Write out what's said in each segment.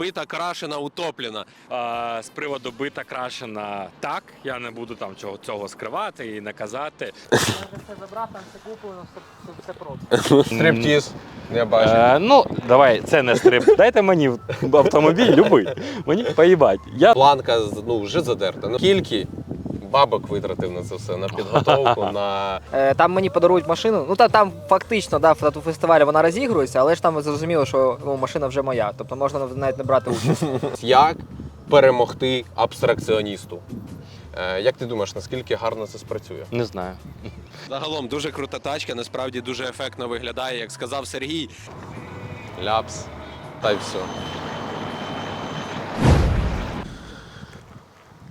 бита, крашена, утоплена. Е, з приводу бита крашена так. Я не буду там цього, цього скривати і наказати. Може все забрати, там все куплено, все, просто. Стриптіз. Я бачу. Е, ну, давай, це не стрип. Дайте мені автомобіль любий. Мені поїбать. Я Планка ну, вже задерта. Ну, Скільки бабок витратив на це все? На підготовку, на. Е, Там мені подарують машину. Ну та там фактично, да, в тату-фестивалі вона розігрується, але ж там зрозуміло, що ну, машина вже моя. Тобто можна навіть не брати участь. Як перемогти абстракціоністу? Е, Як ти думаєш, наскільки гарно це спрацює? не знаю. Загалом дуже крута тачка, насправді дуже ефектно виглядає. Як сказав Сергій, Ляпс. Та й все.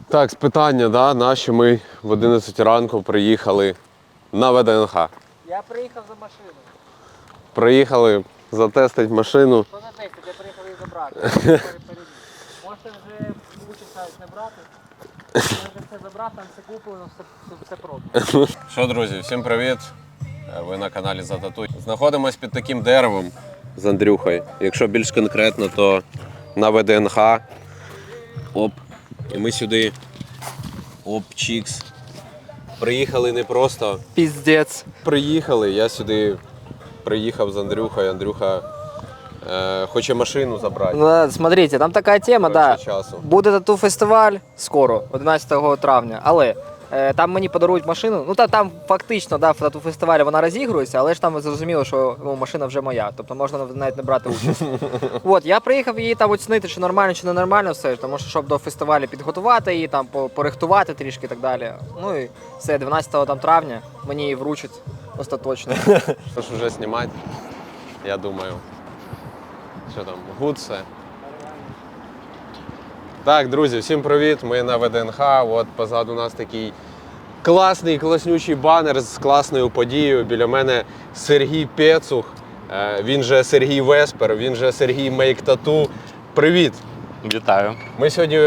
Так, з питання, да, наші ми в 11 ранку приїхали на ВДНХ. Я приїхав за машиною. Приїхали затестити машину. Хто не тестить, я приїхав її забрати. Можете вже участь не брати. Можете все забрати, там все куплено, все, все, просто. Що, друзі, всім привіт! Е, Ви на каналі Зататуй. Знаходимось під таким деревом з Андрюхою. Якщо більш конкретно, то на ВДНХ. Оп. І ми сюди. Оп, чікс. Приїхали не просто. Піздець. Приїхали, я сюди приїхав з Андрюхою. Андрюха е, хоче машину забрати. Ну, смотрите, там така тема, да. Коротше, часу. Буде тату фестиваль скоро, 11 травня, але е, там мені подарують машину. Ну та там фактично, да, в фестивалі вона розігрується, але ж там зрозуміло, що ну, машина вже моя. Тобто можна навіть не брати участь. От, я приїхав її там оцінити, чи нормально, чи не нормально все, тому що щоб до фестивалю підготувати її, там порихтувати трішки і так далі. Ну і все, 12 там травня мені її вручать остаточно. Що ж вже знімати, я думаю. Що там, гуд все. Так, друзі, всім привіт. Ми на ВДНХ. От позаду нас такий класний, класнючий банер з класною подією. Біля мене Сергій Пецух. Е, Він же Сергій Веспер, він же Сергій Мейк Тату. Привіт! Вітаю. Ми сьогодні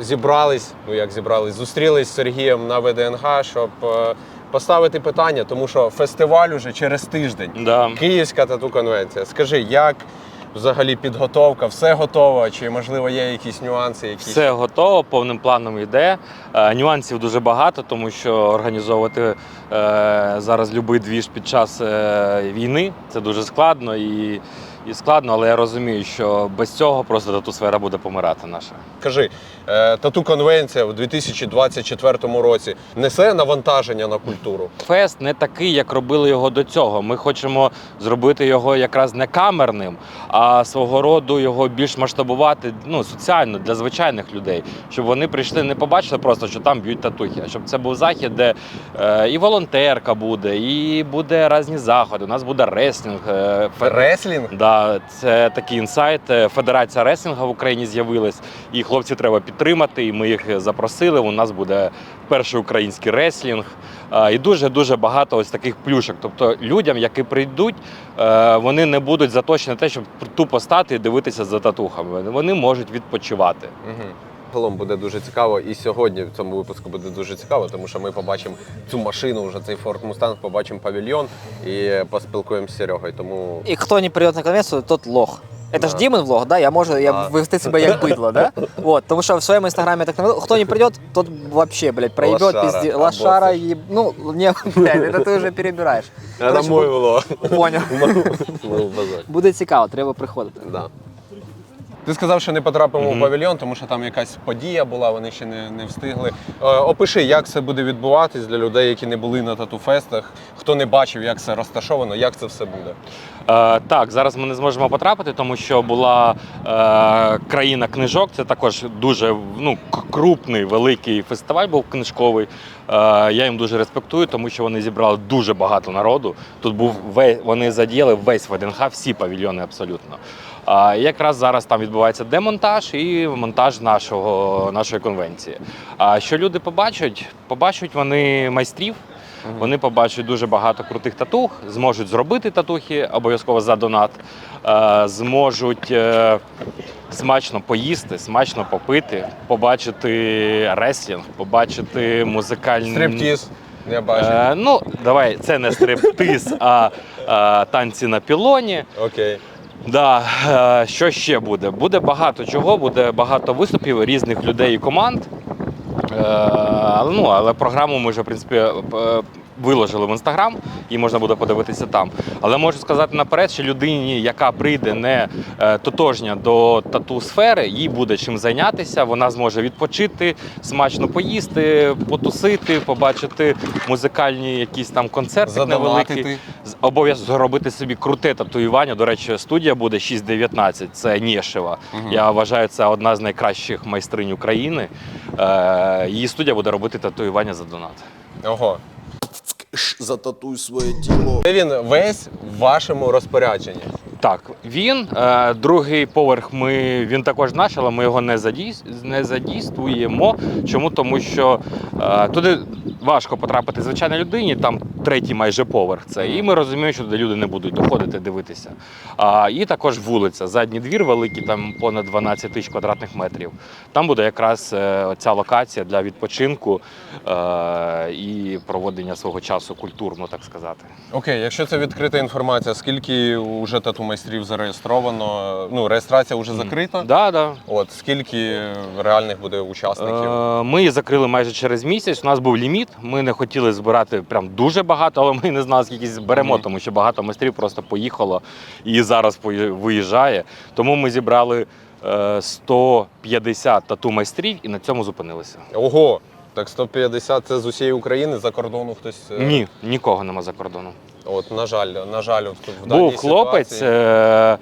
зібрались, ну як зібрались, зустрілись з Сергієм на ВДНХ, щоб е, поставити питання, тому що фестиваль уже через тиждень. Да. Київська тату конвенція. Скажи, як взагалі підготовка? Все готово? Чи можливо є якісь нюанси? Якісь Все готово, повним планом йде. Е, Нюансів дуже багато, тому що організовувати е, зараз любий двіж під час е, війни це дуже складно і, і складно, але я розумію, що без цього просто тату сфера буде помирати наша. Скажи, е, тату конвенція в 2024 році несе навантаження на культуру? Фест не такий, як робили його до цього. Ми хочемо зробити його якраз не камерним, а свого роду його більш масштабувати ну, соціально для звичайних людей, щоб вони прийшли, не побачили просто, що там б'ють татухи, а щоб це був захід, де е, і волонтерка буде, і буде різні заходи. У нас буде реслінг. Е, Реслінг? Да, це такий інсайт. Е, Федерація реслінга в Україні з'явилась, і хлопці треба підтримати. І ми їх запросили. У нас буде перший український реслінг. І дуже дуже багато ось таких плюшок. Тобто людям, які прийдуть, е, вони не будуть заточені на те, щоб тупо стати і дивитися за татухами. Вони можуть відпочивати. Угу. Загалом буде дуже цікаво, і сьогодні в цьому випуску буде дуже цікаво, тому що ми побачимо цю машину, вже цей Ford Mustang, побачимо павільйон і поспілкуємося з Серегою. Тому І хто не прийде на конвенцію, тот лох. Это ж Да. Дімон влог, да? Я можу я Да. вести себе як бидло, да? Вот, тому що в своєму інстаграмі я так наведу. Хто не прийде, тот вообще, блядь, проебет Лошара, пизде. Лошара, еб... ну, не, блядь, это ти вже перебираєш. це Короче, мой влог. Поняв. Ну, базар. Буде цікаво, треба приходити. Да. Ти сказав, що не потрапимо в павільйон, тому що там якась подія була, вони ще не, не встигли. Е, опиши, як це буде відбуватись для людей, які не були на тату-фестах, хто не бачив, як це розташовано, як це все буде. Е, так, зараз ми не зможемо потрапити, тому що була е, країна книжок. Це також дуже ну, крупний, великий фестиваль був книжковий. Е, я їм дуже респектую, тому що вони зібрали дуже багато народу. Тут був весь, вони задіяли весь ВДНХ, всі павільйони абсолютно. Якраз зараз там відбувається демонтаж і монтаж нашого, нашої конвенції. А що люди побачать? Побачать вони майстрів. Вони побачать дуже багато крутих татух, зможуть зробити татухи обов'язково за донат, е, зможуть е, смачно поїсти, смачно попити, побачити реслінг, побачити музикальні Стриптіз, я бачу. Е, ну, давай, це не стриптиз, а, а танці на пілоні. Окей. Да, е, що ще буде? Буде багато чого, буде багато виступів різних людей і команд. Е, ну, але програму ми вже, в принципі, е, виложили в інстаграм, і можна буде подивитися там. Але можу сказати наперед, що людині, яка прийде не е, тотожня до тату сфери, їй буде чим зайнятися. Вона зможе відпочити, смачно поїсти, потусити, побачити музикальні якісь там концерти невеликі. Обов'язково зробити собі круте татуювання. До речі, студія буде 6.19, це Нєшева. Я вважаю, це одна з найкращих майстринь України. Е, її студія буде робити татуювання за донат. Ого. Зататуй своє тіло. Де він весь в вашому розпорядженні. Так, він е, другий поверх. Ми він також наш, але ми його не задійс, не задійствуємо. Чому? Тому що е, туди важко потрапити звичайній людині, там третій майже поверх. Це і ми розуміємо, що туди люди не будуть доходити, дивитися. А, і також вулиця, задній двір великий, там понад 12 тисяч квадратних метрів. Там буде якраз е, ця локація для відпочинку е, і проводення свого часу культурно, так сказати. Окей, якщо це відкрита інформація, скільки вже тату майстрів зареєстровано? Ну, реєстрація вже закрита. Да, да. От скільки реальних буде учасників? Е, Ми закрили майже через місяць. У нас був ліміт. Ми не хотіли збирати прям дуже багато, але ми не знали, скільки зберемо, тому що багато майстрів просто поїхало і зараз виїжджає. Тому ми зібрали е, 150 тату майстрів і на цьому зупинилися. Ого! Так 150 це з усієї України за кордону хтось. е, Ні, нікого нема за кордоном. От, на жаль, на жаль, от в даній Був хлопець. ситуації- Е-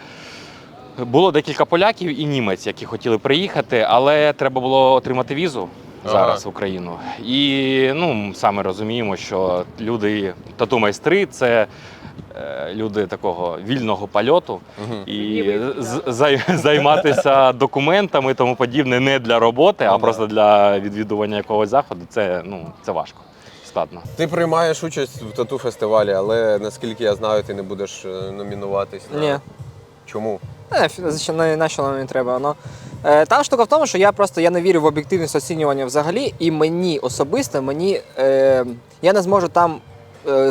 було декілька поляків і німець, які хотіли приїхати, але треба було отримати візу зараз в Україну. І ну, саме розуміємо, що люди, тату-майстри це е, люди такого вільного польоту. І з- зай- займатися документами і тому подібне не для роботи, Ну, а просто для відвідування якогось заходу. Це, ну, це важко, складно. Ти приймаєш участь в тату фестивалі, але наскільки я знаю, ти не будеш е, номінуватись. На... Ні. Чому? Не, на, не треба? Но. Е, там штука в тому, що я просто я не вірю в об'єктивність оцінювання взагалі, і мені особисто, мені е, я не зможу там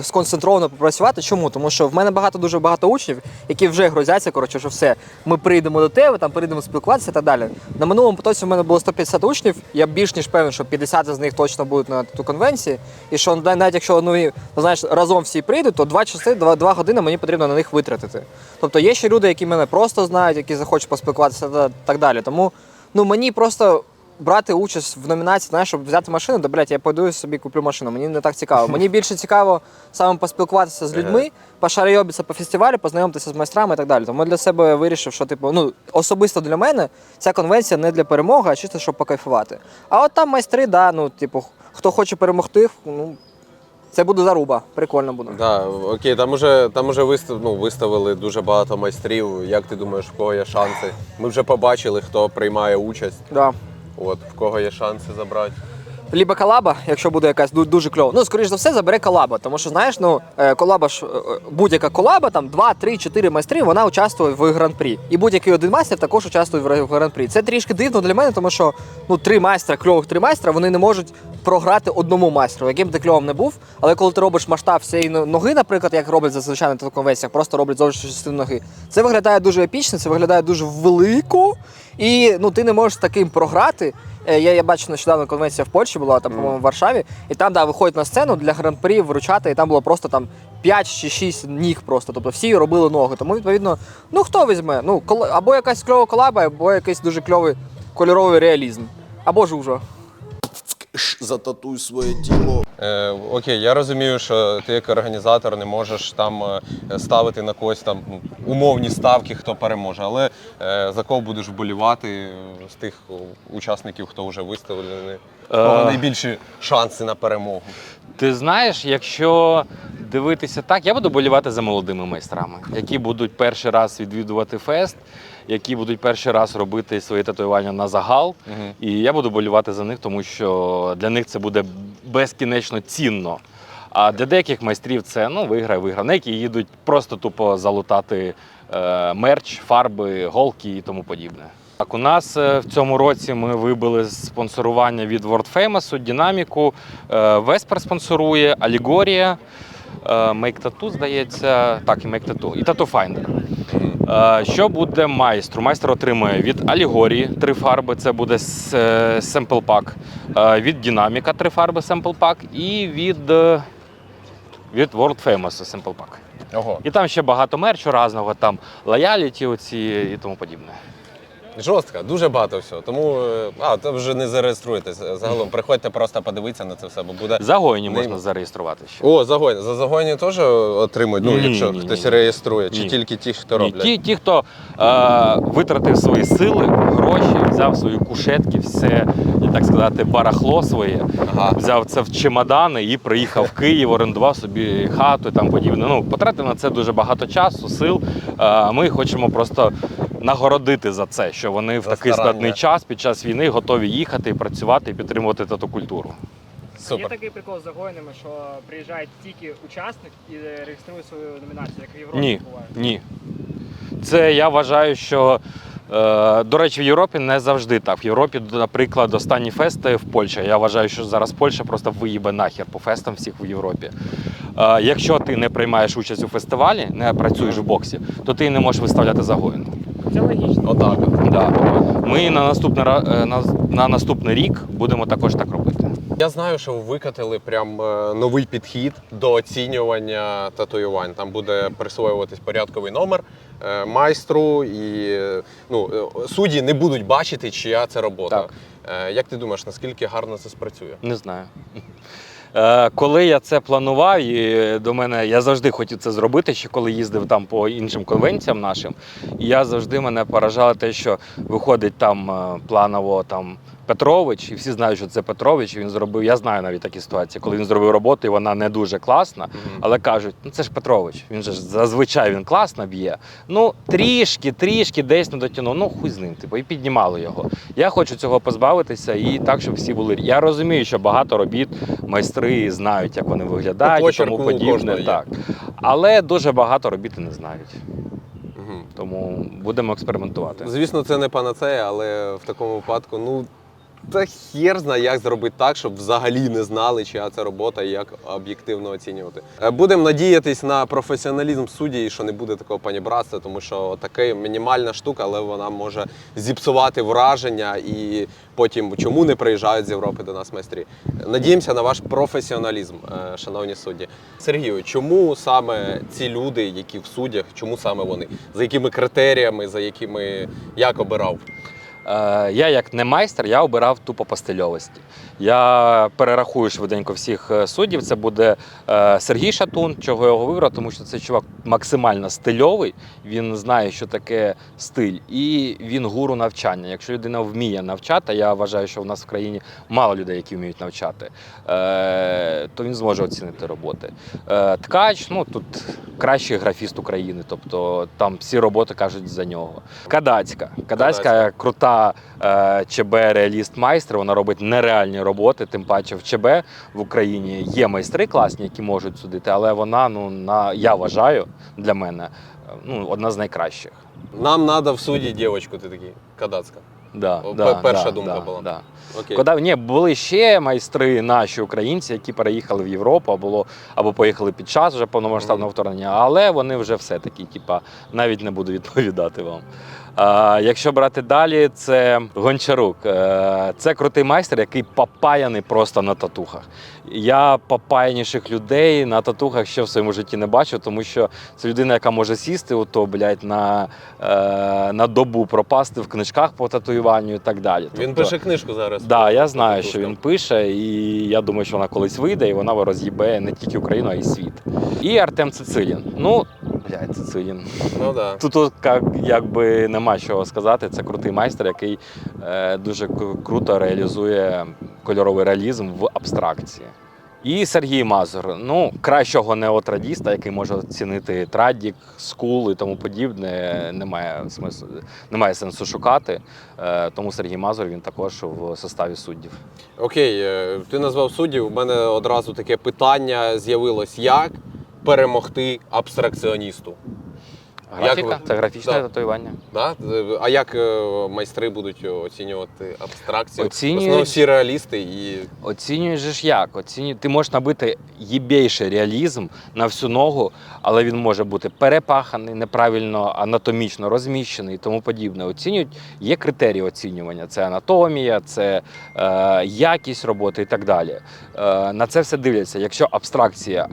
сконцентровано попрацювати. Чому? Тому що в мене багато дуже багато учнів, які вже грозяться, коротше, що все, ми прийдемо до тебе, там прийдемо спілкуватися і так далі. На минулому потоці в мене було 150 учнів. Я більш ніж певен, що 50 з них точно будуть на ту конвенції. І що навіть якщо ну, знаєш, разом всі прийдуть, то два часи, два, два години мені потрібно на них витратити. Тобто є ще люди, які мене просто знають, які захочуть поспілкуватися та так далі. Тому ну мені просто. Брати участь в номінації, знаєш, щоб взяти машину, то, блядь, я пойду і собі куплю машину. Мені не так цікаво. Мені більше цікаво саме поспілкуватися з людьми, пошарайобитися по фестивалю, познайомитися з майстрами і так далі. Тому для себе вирішив, що типу, ну особисто для мене ця конвенція не для перемоги, а чисто щоб покайфувати. А от там майстри, да, ну, типу, хто хоче перемогти, ну це буде заруба. Прикольно буде. Да, окей, там уже, там уже вистав, ну, виставили дуже багато майстрів. Як ти думаєш, в кого є шанси? Ми вже побачили, хто приймає участь. Да. От, в кого є шанси забрати. Либо колаба, якщо буде якась ду- дуже кльова. Ну, скоріш за все, забере колаба. Тому що, знаєш, ну, е, колаба ж, е, е, будь-яка колаба, там 2, 3, 4 майстри, вона участвує в гран-прі. І будь-який один майстер також участвує в гра- в гран-прі. Це трішки дивно для мене, тому що ну, три майстра, кльових три майстра, вони не можуть програти одному майстру, яким ти кльовим не був. Але коли ти робиш масштаб всієї но- ноги, наприклад, як роблять зазвичай на конвенціях, просто роблять зовнішню частину ноги. Це виглядає дуже епічно, це виглядає дуже велико. І ну, ти не можеш таким програти. Е, Я, я бачу нещодавно конвенція в Польщі була, там, по-моєму, в Варшаві, і там да, виходять на сцену для гран-прі вручати, і там було просто там 5 чи 6 ніг просто. Тобто всі робили ноги. Тому, відповідно, ну хто візьме? Ну, або якась кльова колаба, або якийсь дуже кльовий кольоровий реалізм. Або жужа. Зататуй своє тіло. Е, окей, я розумію, що ти як організатор не можеш там е, ставити на когось там ну, умовні ставки, хто переможе. Але е, за кого будеш вболівати е, з тих учасників, хто вже виставлений? Кого Е. найбільші шанси на перемогу? Ти знаєш, якщо дивитися так, я буду болівати за молодими майстрами, які будуть перший раз відвідувати фест, які будуть перший раз робити свої татуювання на загал. Мгм. І я буду болювати за них, тому що для них це буде безкінечно цінно. А для деяких майстрів це ну, виграй, виграй. На які їдуть просто тупо залутати е, мерч, фарби, голки і тому подібне. Так, у нас е, в цьому році ми вибили спонсорування від World Famous, Динаміку, е, Веспер спонсорує, Алігорія, е, Make Tattoo, здається, так, і Make Tattoo, і Tattoo Finder. Е, Що буде майстру? Майстер отримує від алігорії три фарби, це буде семпл Sample Pack, е, від динаміка три фарби семпл пак і від, е, від World Famous Sample Pack. Ого. І там ще багато мерчу разного, там лояліті оці і тому подібне. Жорстко, дуже багато всього. Тому е, а, то вже не зареєструєтесь. Загалом приходьте просто подивитися на це все, бо буде. Загоні Не- можна зареєструвати ще. О, загоні. За загоні теж отримують, ну, Ні, якщо ні, ні, хтось ні. реєструє, чи Ні. тільки ті, хто Ні, роблять. ті, ті, хто е, витратив свої сили, гроші, взяв свої кушетки, все, так сказати, барахло своє, Ага. взяв це в чемодани і приїхав в Київ, орендував собі хату і там подібне. Ну, потратив на це дуже багато часу, сил. Е, ми хочемо просто нагородити за це, що вони в такий старання. складний час під час війни готові їхати, працювати і підтримувати тату культуру. Є такий прикол з загоїнами, що приїжджає тільки учасник і реєструє свою номінацію, як в Європі Ні, буває. ні. Це я вважаю, що. Е, До речі, в Європі не завжди так. В Європі, наприклад, останні фести в Польщі. Я вважаю, що зараз Польща просто виїбе нахер по фестам всіх в Європі. Е, Якщо ти не приймаєш участь у фестивалі, не працюєш в боксі, то ти не можеш виставляти загоїн. Це логічно. Отак. Да. Ми на наступний, е, на, на наступний рік будемо також так робити. Я знаю, що ви викатили прям е, новий підхід до оцінювання татуювань. Там буде присвоюватись порядковий номер е, майстру, і ну, е, судді не будуть бачити, чия це робота. Так. Як ти думаєш, наскільки гарно це спрацює? Не знаю. Коли я це планував, і до мене я завжди хотів це зробити, ще коли їздив там по іншим конвенціям нашим. І я завжди мене поражало те, що виходить там планово там Петрович, і всі знають, що це Петрович. І він зробив. Я знаю навіть такі ситуації, коли він зробив роботу, і вона не дуже класна. Але кажуть, ну це ж Петрович, він же ж зазвичай він класно б'є. Ну трішки, трішки десь не дотягнув. Ну хуй з ним, типу, і піднімали його. Я хочу цього позбавитися і так, щоб всі були. Я розумію, що багато робіт майстри знають, як вони виглядають і тому подібне. Так. Але дуже багато робіт і не знають. Тому будемо експериментувати. Звісно, це не панацея, але в такому випадку, ну. Та хер знає, як зробити так, щоб взагалі не знали, чия це робота і як об'єктивно оцінювати. Е, Будемо надіятись на професіоналізм судді, що не буде такого панібратства, тому що така мінімальна штука, але вона може зіпсувати враження і потім чому не приїжджають з Європи до нас майстрі. Надіємося на ваш професіоналізм, е, шановні судді. Сергію, чому саме ці люди, які в суддях, чому саме вони? За якими критеріями, за якими як обирав? Е, я як не майстер, я обирав тупо по стильовості. Я перерахую швиденько всіх е, суддів. Це буде е, Сергій Шатун, чого я його вибрав, тому що цей чувак максимально стильовий. Він знає, що таке стиль, і він гуру навчання. Якщо людина вміє навчати, я вважаю, що в нас в країні мало людей, які вміють навчати, то він зможе оцінити роботи. Ткач, ну тут кращий графіст України, тобто там всі роботи кажуть за нього. Кадацька. Кадацька Кадацька. Крута е, ЧБ реаліст майстер. Вона робить нереальні роботи. Тим паче в ЧБ в Україні є майстри класні, які можуть судити, але вона, ну на я вважаю для мене е, ну, одна з найкращих. Нам треба в суді дівчинку, ти такий, кадацька. Да, О, да, перша да, думка да, була. Да. Окей. Кода, ні, були ще майстри наші українці, які переїхали в Європу або, або поїхали під час вже повномасштабного вторгнення, але вони вже все таки, типа, навіть не буду відповідати вам. Якщо брати далі, це Гончарук. Е, Це крутий майстер, який попаяний просто на татухах. Я попаяніших людей на татухах ще в своєму житті не бачив, тому що це людина, яка може сісти, ото, блядь, на, е, на добу пропасти в книжках по татуюванню і так далі. Він Тобто- пише книжку зараз. Так, да, я знаю, що він пише, і я думаю, що вона колись вийде, і вона роз'їбе не тільки Україну, а й світ. І Артем Цицилін. Ну, блядь, Цицилін. Ну да. Тут, тут як, якби нема чого сказати. Це крутий майстер, який е, дуже круто реалізує кольоровий реалізм в абстракції. І Сергій Мазур. Ну, кращого неотрадіста, який може оцінити традік, скул і тому подібне, немає смислу, немає сенсу шукати. Е, тому Сергій Мазур він також в составі суддів. Окей, е, ти назвав суддів. У мене одразу таке питання з'явилось: як перемогти абстракціоністу? Графіка ви- це графічне Да. татуювання. Да? А як е, майстри будуть оцінювати абстракцію? Оцінюють- В основному всі реалісти і Оцінюєш же ж як? Оцінює... Ти можеш набити єбейший реалізм на всю ногу, але він може бути перепаханий, неправильно анатомічно розміщений і тому подібне. Оцінюють, є критерії оцінювання: це анатомія, це е, якість роботи і так далі. Е, на це все дивляться. Якщо абстракція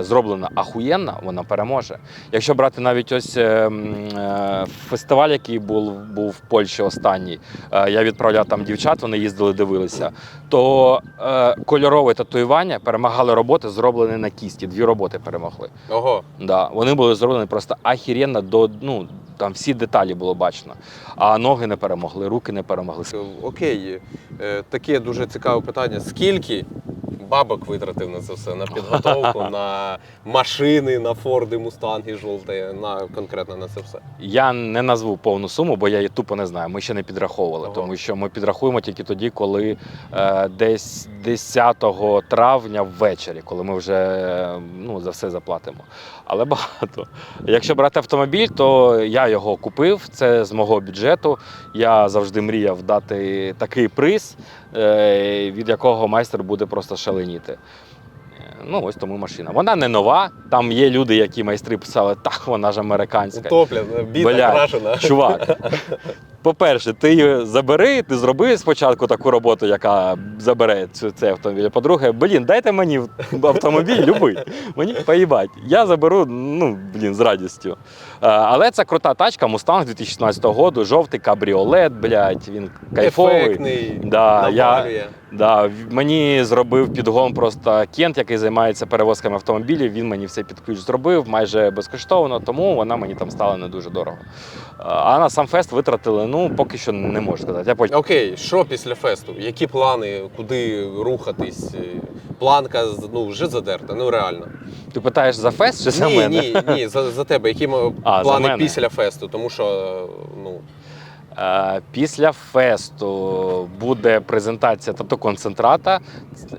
зроблена ахуєнна, вона переможе. Якщо брати навіть ось е, е, фестиваль, який був, був в Польщі останній, е, я відправляв там дівчат, вони їздили, дивилися. То е, кольорове татуювання перемагали роботи, зроблені на кісті. Дві роботи перемогли. ого. Да, вони були зроблені просто ахіренно до ну там всі деталі було бачно. А ноги не перемогли, руки не перемогли. Е, Окей, е, таке дуже цікаве питання. Скільки бабок витратив на це все? На підготовку, на машини, на Форди, Мустанги жовті, на конкретно на це все. Я не назву повну суму, бо я її тупо не знаю. Ми ще не підраховували, Ага. тому що ми підрахуємо тільки тоді, коли е, десь 10 травня ввечері, коли ми вже е, ну, за все заплатимо. Але багато. Якщо брати автомобіль, то я його купив. Це з мого бюджету. Я завжди мріяв дати такий приз, від якого майстер буде просто шаленіти. Е, Ну, ось тому машина. Вона не нова. Там є люди, які майстри писали, так вона ж американська. Утопля, біта крашена. Чувак, по-перше, ти її забери, ти зроби спочатку таку роботу, яка забере цю, цей автомобіль. По-друге, блін, дайте мені автомобіль любий. Мені поїбать. Я заберу, ну, блін, з радістю. Е, Але це крута тачка, Mustang 2016 року, жовтий кабріолет, блядь, він кайфовий. Ефектний, Да, я- Да, мені зробив підгон просто Кент, який займається перевозками автомобілів. Він мені все під ключ зробив майже безкоштовно, тому вона мені там стала не дуже дорого. А на сам фест витратили, ну поки що не можу сказати. Я потім Окей, що після фесту? Які плани, куди рухатись? Е, Планка ну, вже задерта, ну реально. ти питаєш за фест чи за ні, мене? ні, ні, за, за тебе. Які м- А, за мене. після фесту? Тому що ну, Е, Після фесту буде презентація тату концентрата.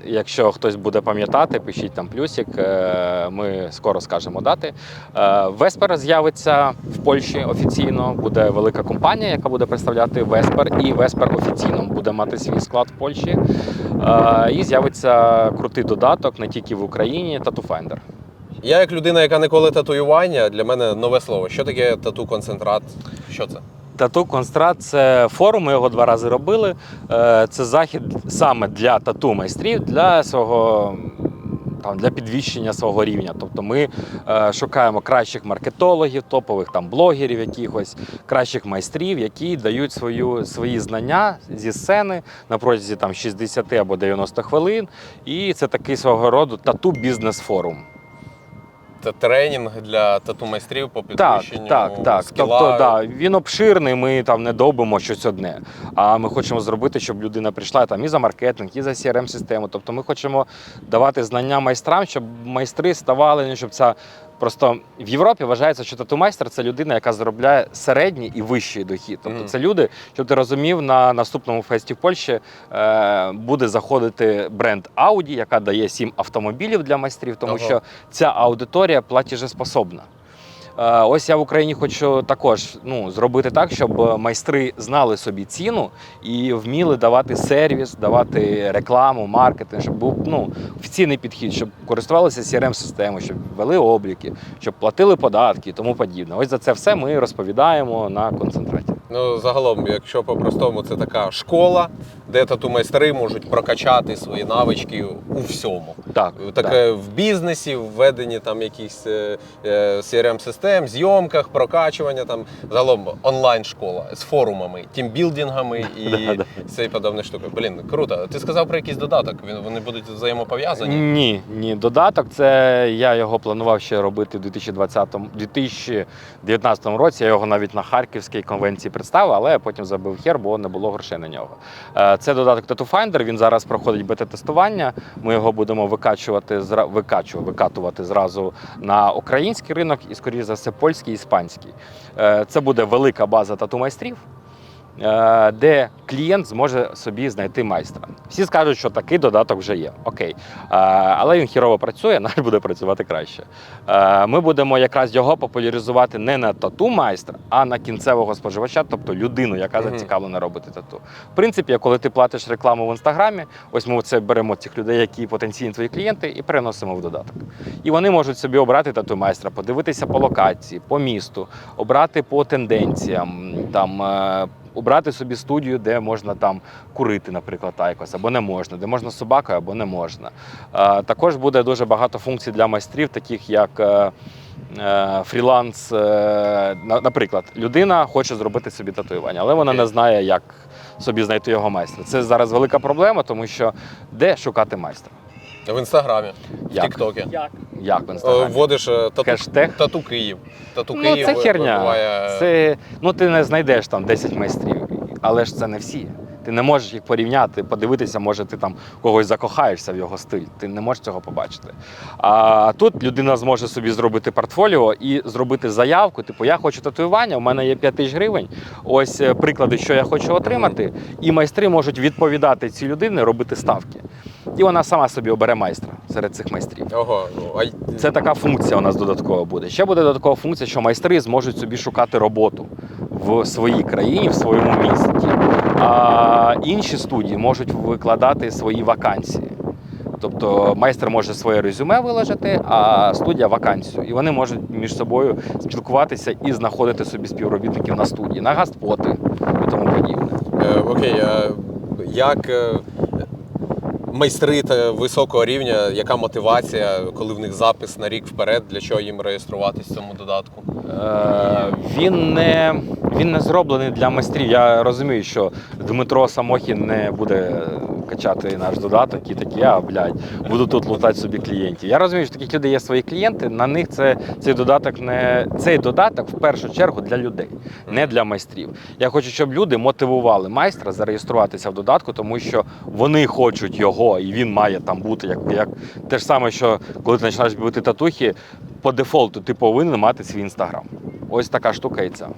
Якщо хтось буде пам'ятати, пишіть там плюсик. е, Ми скоро скажемо дати. Е, Веспер з'явиться в Польщі офіційно. Буде велика компанія, яка буде представляти Веспер, і Веспер офіційно буде мати свій склад в Польщі. І з'явиться крутий додаток не тільки в Україні, Tattoo Finder. Я, як людина, яка не коли татуювання, для мене нове слово. Що таке тату-концентрат? Що це? Тату Констрат це форум, ми його два рази робили. Е, Це захід саме для тату майстрів для свого. Там для підвищення свого рівня. Тобто ми е, шукаємо кращих маркетологів, топових там блогерів, якихось кращих майстрів, які дають свою, свої знання зі сцени на протязі там 60 або 90 хвилин. І це такий свого роду тату бізнес форум. Це тренінг для тату-майстрів по Так, підвищенню так, так. скіла. Тобто, да, він обширний, ми там не добимо щось одне. А ми хочемо зробити, щоб людина прийшла там і за маркетинг, і за crm систему Тобто ми хочемо давати знання майстрам, щоб майстри ставали, ну, щоб ця. Просто в Європі вважається, що тату-майстер це людина, яка заробляє середній і вищий дохід. Тобто це люди, щоб ти розумів, на наступному фесті в Польщі е, буде заходити бренд Audi, яка дає сім автомобілів для майстрів, тому Ага. що ця аудиторія платіжеспособна. Е, Ось я в Україні хочу також ну, зробити так, щоб майстри знали собі ціну і вміли давати сервіс, давати рекламу, маркетинг, щоб був ну, офіційний підхід, щоб користувалися crm системою щоб вели обліки, щоб платили податки і тому подібне. Ось за це все ми розповідаємо на концентраті. Ну, загалом, якщо по-простому, це така школа, де тату-майстри можуть прокачати свої навички у всьому. Так, Таке в бізнесі, в веденні там якихось е, е, CRM-систем, зйомках, прокачування, там загалом онлайн-школа з форумами, тімбілдингами і цієї подобні штуки. Блін, круто. Ти сказав про якийсь додаток. Вони будуть взаємопов'язані. Ні, ні, додаток. Це я його планував ще робити у 2020, 2019 році. Я його навіть на Харківській конвенції представив, але потім забив хер, бо не було грошей на нього. Е, Це додаток Tattoo Finder, Він зараз проходить бета-тестування. Ми його будемо викачувати викачу- викатувати зразу на український ринок і, скоріше за все, польський і іспанський. Е, Це буде велика база тату майстрів. Е, де клієнт зможе собі знайти майстра. Всі скажуть, що такий додаток вже є. Окей. Е, Але він хірово працює, наш буде працювати краще. Е, Ми будемо якраз його популяризувати не на тату майстра, а на кінцевого споживача, тобто людину, яка зацікавлена робити тату. В принципі, коли ти платиш рекламу в інстаграмі, ось ми це беремо цих людей, які потенційні твої клієнти, і переносимо в додаток. І вони можуть собі обрати тату майстра, подивитися по локації, по місту, обрати по тенденціям, там. Обрати собі студію, де можна там курити, наприклад, айкос, або не можна, де можна з собакою, або не можна. Е, Також буде дуже багато функцій для майстрів, таких як е, е, фріланс. е, Наприклад, людина хоче зробити собі татуювання, але вона не знає, як собі знайти його майстра. Це зараз велика проблема, тому що де шукати майстра? В інстаграмі, в Як? Тіктокі. Як? В Е, інстаграмі? Вводиш е, тату, Хештег? тату Київ. Тату Ну, Київ це херня. вибиває- Це, ну, ти не знайдеш там 10 майстрів, але ж це не всі. Ти не можеш їх порівняти, подивитися, може, ти там когось закохаєшся в його стиль. Ти не можеш цього побачити. А тут людина зможе собі зробити портфоліо і зробити заявку. Типу, я хочу татуювання, у мене є 5 тисяч гривень. Ось е, приклади, що я хочу отримати. І майстри можуть відповідати цій людині, робити ставки. І вона сама собі обере майстра серед цих майстрів. Ого, ну, а Це така функція у нас додаткова буде. Ще буде додаткова функція, що майстри зможуть собі шукати роботу в своїй країні, в своєму місті. А інші студії можуть викладати свої вакансії. Тобто майстер може своє резюме виложити, а студія вакансію. І вони можуть між собою спілкуватися і знаходити собі співробітників на студії, на гастпоти і тому подібне. Е, окей, як е, майстри високого рівня, яка мотивація, коли в них запис на рік вперед, для чого їм реєструватись в цьому додатку? Е, він не він не зроблений для майстрів. Я розумію, що Дмитро Самохін не буде качати наш додаток і такі, а блядь, буду тут лутати собі клієнтів. Я розумію, що таких людей є свої клієнти. На них це цей додаток не цей додаток в першу чергу для людей, не для майстрів. Я хочу, щоб люди мотивували майстра зареєструватися в додатку, тому що вони хочуть його, і він має там бути як, як те ж саме, що коли ти починаєш бити татухи, по дефолту ти повинен мати свій інстаграм. Ось така штука і ця.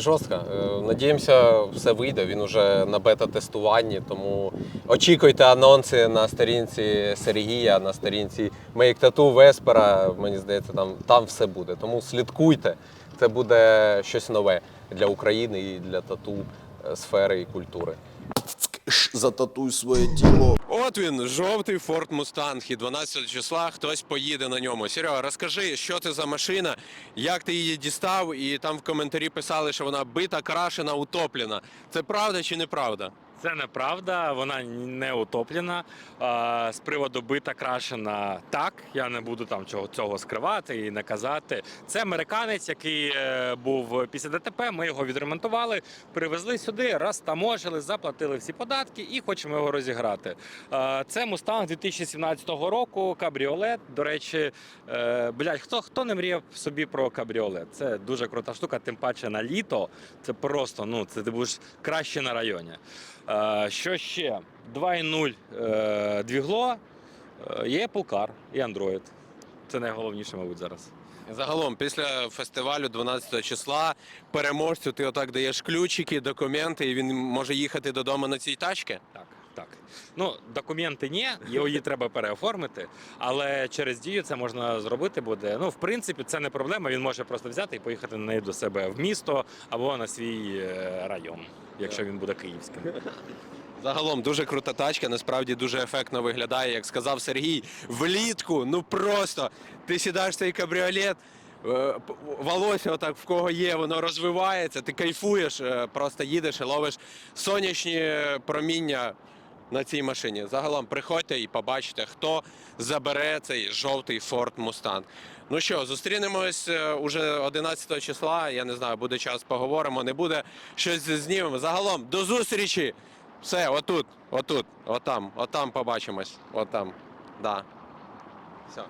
Жорстко. Е, Надіємося, все вийде. Він уже на бета-тестуванні, тому очікуйте анонси на сторінці Сергія, на сторінці Tattoo Веспера. Мені здається, там, там все буде. Тому слідкуйте. Це буде щось нове для України і для тату е, сфери і культури. Зататуй своє тіло. От він, жовтий Ford Mustang, і 12 числа хтось поїде на ньому. Серега, розкажи, що це за машина, як ти її дістав, і там в коментарі писали, що вона бита, крашена, утоплена. Це правда чи неправда? Це неправда, вона не утоплена. З приводу бита крашена так. Я не буду там чого цього скривати і не казати. Це американець, який е, був після ДТП. Ми його відремонтували, привезли сюди, розтаможили, заплатили всі податки і хочемо його розіграти. Це Мустанг 2017 року, кабріолет. До речі, е, блядь, хто хто не мріяв собі про кабріолет? Це дуже крута штука, тим паче на літо. Це просто ну це ти будеш краще на районі. Е, Що ще? 2.0 е, двігло, е, є Apple Car і Android. Це найголовніше, мабуть, зараз. Загалом, після фестивалю 12 числа переможцю ти отак даєш ключики, документи, і він може їхати додому на цій тачці? Так, так. Ну, документи ні, його її треба переоформити, але через дію це можна зробити буде. Ну, в принципі, це не проблема. Він може просто взяти і поїхати на неї до себе в місто або на свій е, район, якщо він буде київським. Загалом дуже крута тачка, насправді дуже ефектно виглядає. Як сказав Сергій, влітку, ну просто ти сідаєш в цей кабріолет, е, волосся отак в кого є, воно розвивається, ти кайфуєш, е, просто їдеш і ловиш сонячні проміння на цій машині. Загалом приходьте і побачите, хто забере цей жовтий Ford Mustang. Ну що, зустрінемось е, уже 11 числа. Я не знаю, буде час, поговоримо, не буде щось знімемо. Загалом, до зустрічі! Все, отут, отут, отам, отам побачимось. Отам. Да. Все.